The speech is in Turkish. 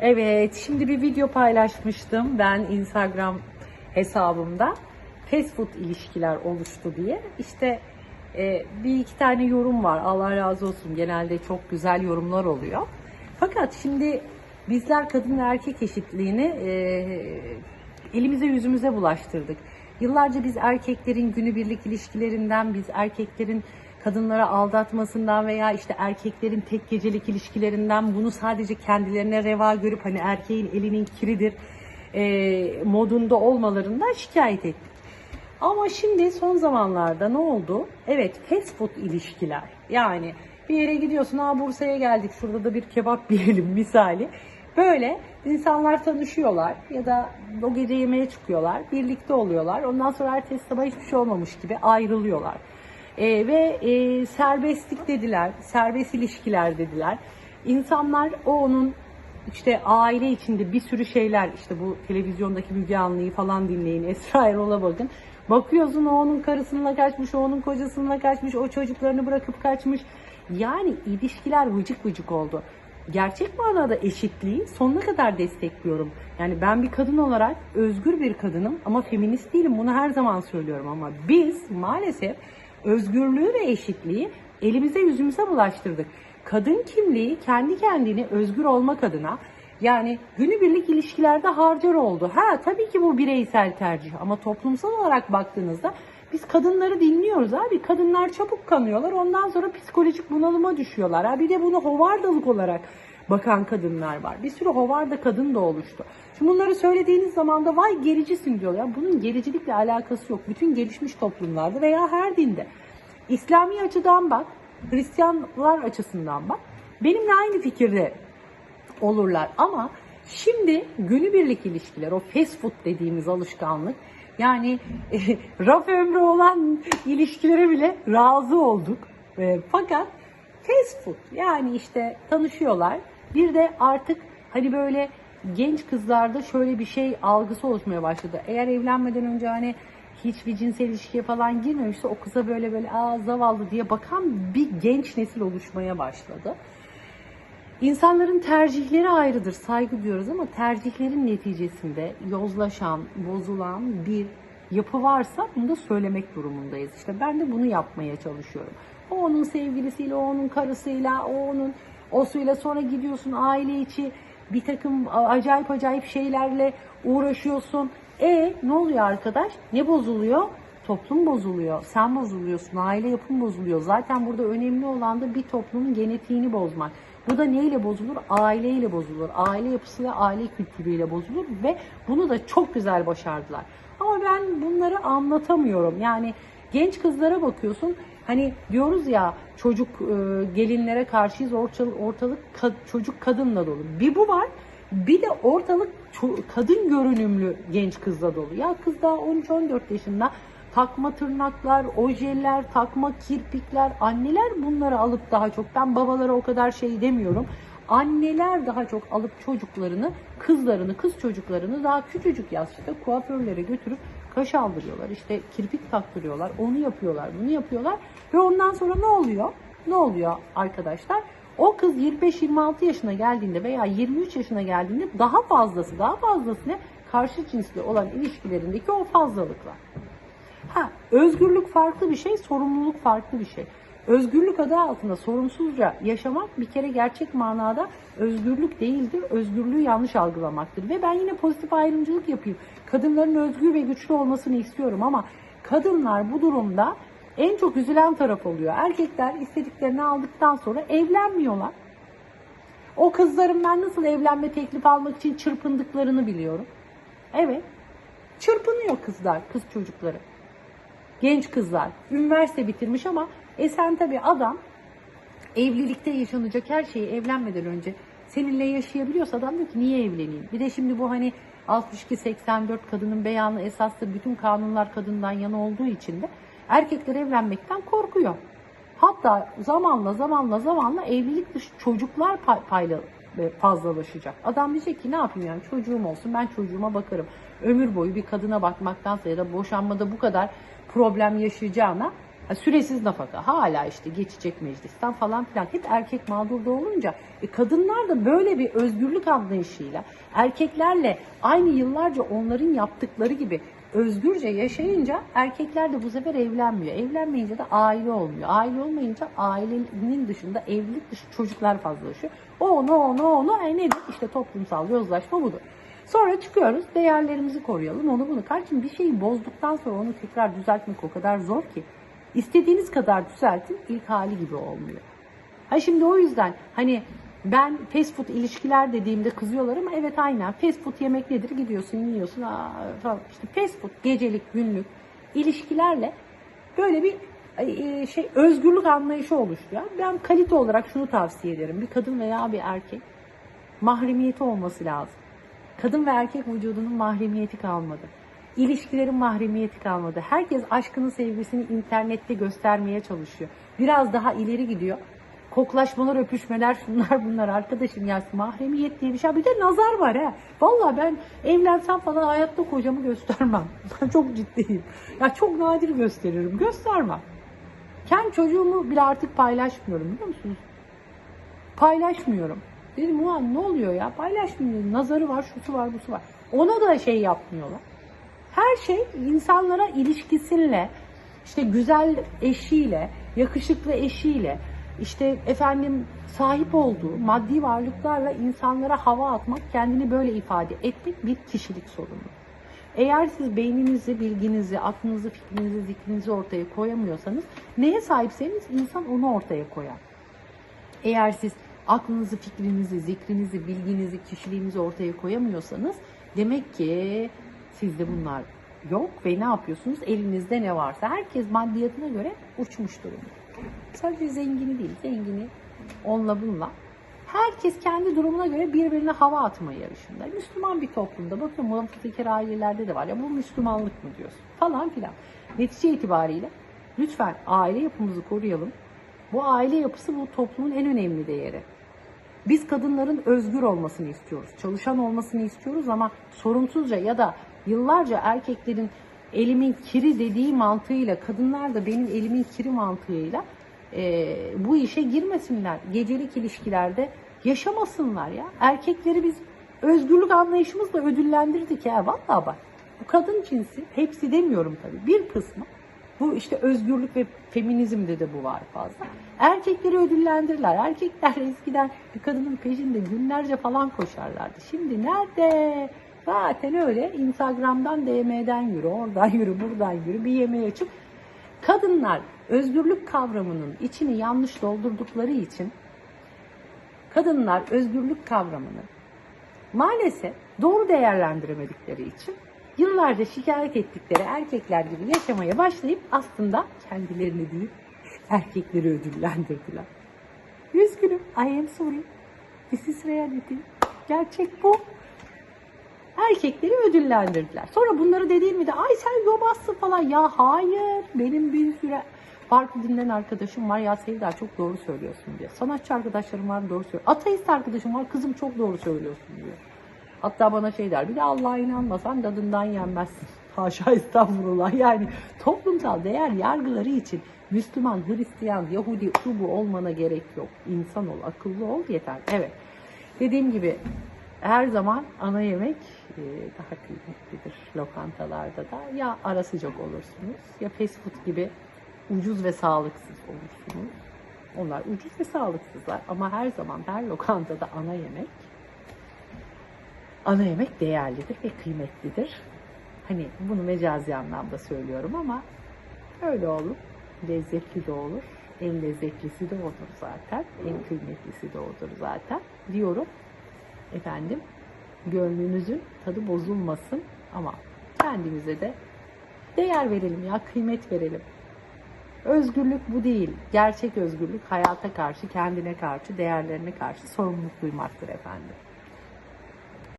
Evet, şimdi bir video paylaşmıştım ben Instagram hesabımda. Fast food ilişkiler oluştu diye. İşte e, bir iki tane yorum var. Allah razı olsun. Genelde çok güzel yorumlar oluyor. Fakat şimdi bizler kadın ve erkek eşitliğini e, elimize yüzümüze bulaştırdık. Yıllarca biz erkeklerin günübirlik ilişkilerinden, biz erkeklerin kadınlara aldatmasından veya işte erkeklerin tek gecelik ilişkilerinden bunu sadece kendilerine reva görüp hani erkeğin elinin kiridir e, modunda olmalarından şikayet ettik. Ama şimdi son zamanlarda ne oldu? Evet fast food ilişkiler. Yani bir yere gidiyorsun, ha Bursa'ya geldik şurada da bir kebap yiyelim misali. Böyle insanlar tanışıyorlar ya da o gece yemeğe çıkıyorlar, birlikte oluyorlar. Ondan sonra ertesi sabah hiçbir şey olmamış gibi ayrılıyorlar. Ee, ve e, serbestlik dediler, serbest ilişkiler dediler. İnsanlar o onun işte aile içinde bir sürü şeyler işte bu televizyondaki Müge Anlı'yı falan dinleyin Esra Erol'a bakın. Bakıyorsun o onun karısınınla kaçmış, o onun kocasınınla kaçmış, o çocuklarını bırakıp kaçmış. Yani ilişkiler vıcık vıcık oldu. Gerçek manada eşitliği sonuna kadar destekliyorum. Yani ben bir kadın olarak özgür bir kadınım ama feminist değilim. Bunu her zaman söylüyorum ama biz maalesef özgürlüğü ve eşitliği elimize yüzümüze bulaştırdık. Kadın kimliği kendi kendini özgür olmak adına yani günübirlik ilişkilerde harcar oldu. Ha tabii ki bu bireysel tercih ama toplumsal olarak baktığınızda biz kadınları dinliyoruz abi. Kadınlar çabuk kanıyorlar. Ondan sonra psikolojik bunalıma düşüyorlar. Ha bir de bunu hovardalık olarak bakan kadınlar var. Bir sürü hovarda kadın da oluştu. Şimdi bunları söylediğiniz zaman da vay gericisin diyorlar. Bunun gericilikle alakası yok. Bütün gelişmiş toplumlarda veya her dinde. İslami açıdan bak, Hristiyanlar açısından bak. Benimle aynı fikirde olurlar ama şimdi günübirlik ilişkiler, o fast food dediğimiz alışkanlık yani raf ömrü olan ilişkilere bile razı olduk. E, fakat fast food yani işte tanışıyorlar. Bir de artık hani böyle genç kızlarda şöyle bir şey algısı oluşmaya başladı. Eğer evlenmeden önce hani hiçbir cinsel ilişkiye falan girmemişse o kıza böyle böyle aa zavallı diye bakan bir genç nesil oluşmaya başladı. İnsanların tercihleri ayrıdır, saygı diyoruz ama tercihlerin neticesinde yozlaşan, bozulan bir yapı varsa bunu da söylemek durumundayız. İşte ben de bunu yapmaya çalışıyorum. O onun sevgilisiyle, o onun karısıyla, o onun o suyla sonra gidiyorsun aile içi bir takım acayip acayip şeylerle uğraşıyorsun. E ne oluyor arkadaş? Ne bozuluyor? Toplum bozuluyor. Sen bozuluyorsun. Aile yapın bozuluyor. Zaten burada önemli olan da bir toplumun genetiğini bozmak. Bu da neyle bozulur? Aileyle bozulur. Aile yapısıyla, aile kültürüyle bozulur ve bunu da çok güzel başardılar. Ama ben bunları anlatamıyorum. Yani genç kızlara bakıyorsun. Hani diyoruz ya çocuk e, gelinlere karşıyız ortalık, ortalık ka- çocuk kadınla dolu. Bir bu var. Bir de ortalık kadın görünümlü genç kızla dolu. Ya kız daha 13-14 yaşında takma tırnaklar, ojeler, takma kirpikler, anneler bunları alıp daha çok, ben babalara o kadar şey demiyorum. Anneler daha çok alıp çocuklarını, kızlarını, kız çocuklarını daha küçücük yaşta kuaförlere götürüp kaş aldırıyorlar. İşte kirpik taktırıyorlar, onu yapıyorlar, bunu yapıyorlar. Ve ondan sonra ne oluyor? Ne oluyor arkadaşlar? O kız 25-26 yaşına geldiğinde veya 23 yaşına geldiğinde daha fazlası, daha fazlası ne? Karşı cinsli olan ilişkilerindeki o fazlalıklar. Ha, özgürlük farklı bir şey, sorumluluk farklı bir şey. Özgürlük adı altında sorumsuzca yaşamak bir kere gerçek manada özgürlük değildir. Özgürlüğü yanlış algılamaktır. Ve ben yine pozitif ayrımcılık yapayım. Kadınların özgür ve güçlü olmasını istiyorum ama kadınlar bu durumda en çok üzülen taraf oluyor. Erkekler istediklerini aldıktan sonra evlenmiyorlar. O kızların ben nasıl evlenme teklif almak için çırpındıklarını biliyorum. Evet. Çırpınıyor kızlar, kız çocukları genç kızlar üniversite bitirmiş ama e sen tabii adam evlilikte yaşanacak her şeyi evlenmeden önce seninle yaşayabiliyorsa adam diyor ki niye evleneyim? Bir de şimdi bu hani 62-84 kadının beyanı esastır bütün kanunlar kadından yana olduğu için de erkekler evlenmekten korkuyor. Hatta zamanla zamanla zamanla evlilik dışı çocuklar pay, payla fazlalaşacak. Adam diyecek ki ne yapayım yani çocuğum olsun ben çocuğuma bakarım. Ömür boyu bir kadına bakmaktansa ya da boşanmada bu kadar problem yaşayacağına Ha, süresiz nafaka hala işte geçecek meclisten falan filan hep erkek mağdurda olunca e, kadınlar da böyle bir özgürlük anlayışıyla erkeklerle aynı yıllarca onların yaptıkları gibi özgürce yaşayınca erkekler de bu sefer evlenmiyor. Evlenmeyince de aile olmuyor. Aile olmayınca ailenin dışında evlilik dışı çocuklar fazlalaşıyor. O onu onu onu e nedir? İşte toplumsal yozlaşma budur. Sonra çıkıyoruz değerlerimizi koruyalım onu bunu. Kardeşim bir şeyi bozduktan sonra onu tekrar düzeltmek o kadar zor ki. İstediğiniz kadar düzeltin ilk hali gibi olmuyor. Ha şimdi o yüzden hani ben fast food ilişkiler dediğimde kızıyorlar ama evet aynen fast food yemek nedir? Gidiyorsun yiyorsun aa, falan. İşte fast food gecelik günlük ilişkilerle böyle bir e, şey özgürlük anlayışı oluşuyor. Ben kalite olarak şunu tavsiye ederim. Bir kadın veya bir erkek mahremiyeti olması lazım. Kadın ve erkek vücudunun mahremiyeti kalmadı. İlişkilerin mahremiyeti kalmadı. Herkes aşkını, sevgisini internette göstermeye çalışıyor. Biraz daha ileri gidiyor. Koklaşmalar, öpüşmeler, şunlar bunlar arkadaşım ya mahremiyet diye bir şey. Bir de nazar var ha. Vallahi ben evlensem falan hayatta kocamı göstermem. Ben çok ciddiyim. Ya çok nadir gösteririm. Göstermem. Kendi çocuğumu bile artık paylaşmıyorum biliyor musunuz? Paylaşmıyorum. Dedim ulan ne oluyor ya paylaşmıyorum. Nazarı var, şusu var, busu var. Ona da şey yapmıyorlar. Her şey insanlara ilişkisiyle, işte güzel eşiyle, yakışıklı eşiyle, işte efendim sahip olduğu maddi varlıklarla insanlara hava atmak, kendini böyle ifade etmek bir kişilik sorunu. Eğer siz beyninizi, bilginizi, aklınızı, fikrinizi, zikrinizi ortaya koyamıyorsanız neye sahipseniz insan onu ortaya koyar. Eğer siz aklınızı, fikrinizi, zikrinizi, bilginizi, kişiliğinizi ortaya koyamıyorsanız demek ki sizde bunlar yok ve ne yapıyorsunuz? Elinizde ne varsa herkes maddiyatına göre uçmuş durumda. Sadece zengini değil, zengini onunla bununla. Herkes kendi durumuna göre birbirine hava atma yarışında. Müslüman bir toplumda bakın muhafazakar ailelerde de var ya bu Müslümanlık mı diyorsun falan filan. Netice itibariyle lütfen aile yapımızı koruyalım. Bu aile yapısı bu toplumun en önemli değeri. Biz kadınların özgür olmasını istiyoruz. Çalışan olmasını istiyoruz ama sorumsuzca ya da yıllarca erkeklerin elimin kiri dediği mantığıyla kadınlar da benim elimin kiri mantığıyla e, bu işe girmesinler. Gecelik ilişkilerde yaşamasınlar ya. Erkekleri biz özgürlük anlayışımızla ödüllendirdik ya. Vallahi bak bu kadın cinsi hepsi demiyorum tabii bir kısmı bu işte özgürlük ve feminizmde de bu var fazla. Erkekleri ödüllendirirler. Erkekler eskiden bir kadının peşinde günlerce falan koşarlardı. Şimdi nerede? Zaten öyle Instagram'dan DM'den yürü, oradan yürü, buradan yürü, bir yemeğe çık. Kadınlar özgürlük kavramının içini yanlış doldurdukları için kadınlar özgürlük kavramını maalesef doğru değerlendiremedikleri için yıllarca şikayet ettikleri erkekler gibi yaşamaya başlayıp aslında kendilerini değil erkekleri ödüllendirdiler. Üzgünüm. I am sorry. This is reality. Gerçek bu. Erkekleri ödüllendirdiler. Sonra bunları dediğimde ay sen yobazsın falan. Ya hayır. Benim bir süre farklı dinden arkadaşım var. Ya Sevda çok doğru söylüyorsun diyor. Sanatçı arkadaşlarım var doğru söylüyor. Ateist arkadaşım var. Kızım çok doğru söylüyorsun diyor. Hatta bana şey der, bir de Allah'a inanmasan dadından yenmezsin. Haşa estağfurullah. Yani toplumsal değer yargıları için Müslüman, Hristiyan, Yahudi, şu bu olmana gerek yok. İnsan ol, akıllı ol yeter. Evet. Dediğim gibi her zaman ana yemek e, daha kıymetlidir lokantalarda da. Ya ara sıcak olursunuz ya fast food gibi ucuz ve sağlıksız olursunuz. Onlar ucuz ve sağlıksızlar ama her zaman her lokantada ana yemek ana yemek değerlidir ve kıymetlidir. Hani bunu mecazi anlamda söylüyorum ama öyle olur. Lezzetli de olur. En lezzetlisi de odur zaten. En kıymetlisi de odur zaten. Diyorum. Efendim gönlünüzün tadı bozulmasın ama kendimize de değer verelim ya kıymet verelim. Özgürlük bu değil. Gerçek özgürlük hayata karşı, kendine karşı, değerlerine karşı sorumluluk duymaktır efendim.